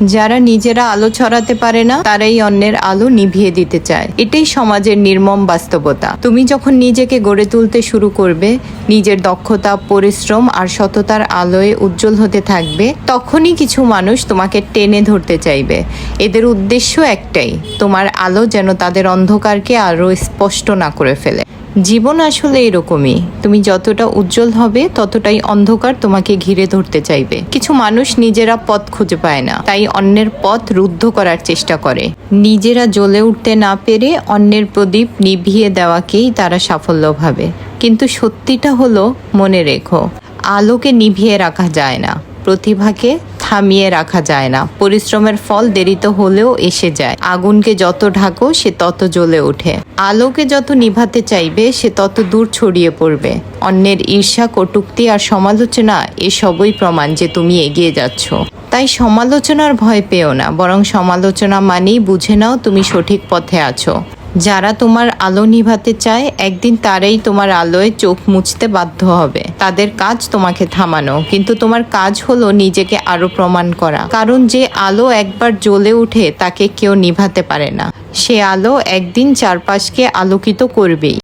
যারা নিজেরা আলো ছড়াতে পারে না, তারাই অন্যের আলো নিভিয়ে দিতে চায়। এটাই সমাজের নির্মম বাস্তবতা। তুমি যখন নিজেকে গড়ে তুলতে শুরু করবে, নিজের দক্ষতা, পরিশ্রম আর সততার আলোয় উজ্জ্বল হতে থাকবে, তখনই কিছু মানুষ তোমাকে টেনে ধরতে চাইবে। এদের উদ্দেশ্য একটাই, তোমার আলো যেন তাদের অন্ধকারকে আরও স্পষ্ট না করে ফেলে। জীবন আসলে এরকমই, তুমি যতটা উজ্জ্বল হবে, ততটাই অন্ধকার তোমাকে ঘিরে ধরতে চাইবে। কিছু মানুষ নিজেরা পথ খুঁজে পায় না, তাই অন্যের পথ রুদ্ধ করার চেষ্টা করে। নিজেরা জ্বলে উঠতে না পেরে অন্যের প্রদীপ নিভিয়ে দেওয়াকেই তারা সাফল্য ভাবে। কিন্তু সত্যিটা হলো, মনে রেখো, আলোকে নিভিয়ে রাখা যায় না। প্রতিভাকে থামিয়ে রাখা যায় না। পরিশ্রমের ফল দেরিতে হলেও এসে যায়। আগুনকে যত ঢাকো, সে তত জ্বলে ওঠে। আলোকে যত নিভাতে চাইবে, সে তত দূর ছড়িয়ে পড়বে। অন্যের ঈর্ষা, কটুক্তি আর সমালোচনা এসবই প্রমাণ যে তুমি এগিয়ে যাচ্ছ। তাই সমালোচনার ভয় পেও না, বরং সমালোচনা মানেই বুঝে নাও তুমি সঠিক পথে আছো। যারা তোমার আলো নিভাতে চায়, একদিন তারাই তোমার আলোয় চোখ মুছতে বাধ্য হবে। তাদের কাজ তোমাকে থামানো, কিন্তু তোমার কাজ হলো নিজেকে আরও প্রমাণ করা। কারণ যে আলো একবার জ্বলে উঠে তাকে কেউ নিভাতে পারে না। সে আলো একদিন চারপাশকে আলোকিত করবেই।